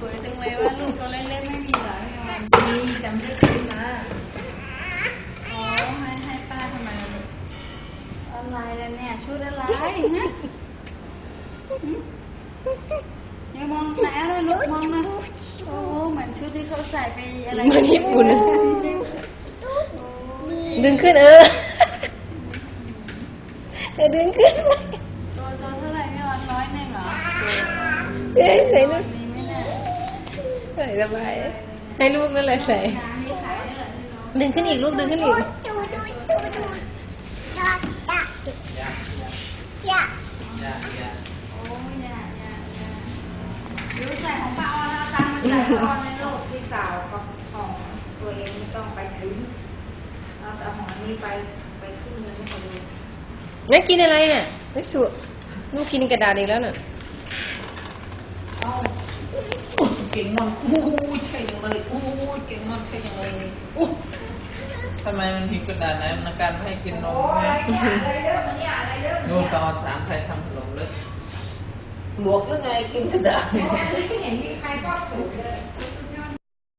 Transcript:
สวยจังเลยว่าลูกตัวเล็กๆไม่มีเหรอพี่ออนมีจำได้ซื้อมาอ๋อให้ให้ป้าทำไมล่ะลูกอะไรล่ะเนี่ยชุดอะไรนะหืมอย่ามองไหนอะไรลูกมองนะโอ้เหมือนชุดที่เขาใส่ไปอะไรเหมือนญี่ปุ่นโอ้ดึงขึ้นเออเออดึงขึ้นตัวตัวเท่าไหร่พี่ออนร้อยหนึ่งเหรอเอ้ยใส่ลูกนี้ไม่ได้ ใส่สบาย ให้ลูกนั่นแหละใส่น้ำมีขายด้วยเหรอที่น้องดึงขึ้นอีกลูกดึงขึ้นอีกโอ้ยอย่าอย่าอย่าดูใส่ของป้าออนเอาตังค์มใส่ป้าออนในโลกที่สาวกับของตัวเองไม่ต้องไปถึงเอาแต่ของอันนี้ไปไปขึ้นเงินให้เขาดูงั้นกินอะไรเนี่ยไม่สุลูกกินกระดาษอีกแล้วน่ะ เอาโอ้ย ก่งมากโอ้ยใช่จังเลยโอ้ยเก่งมากใช่จังเลยโอ้ยทำไมมันผิดกระดาษไหนมันการให้กินนมไหมนู่นตอนถามใครทำขนมเลยหลวกหรือไงกินกระดาษไม่เห็นมีใครก็สูงเลย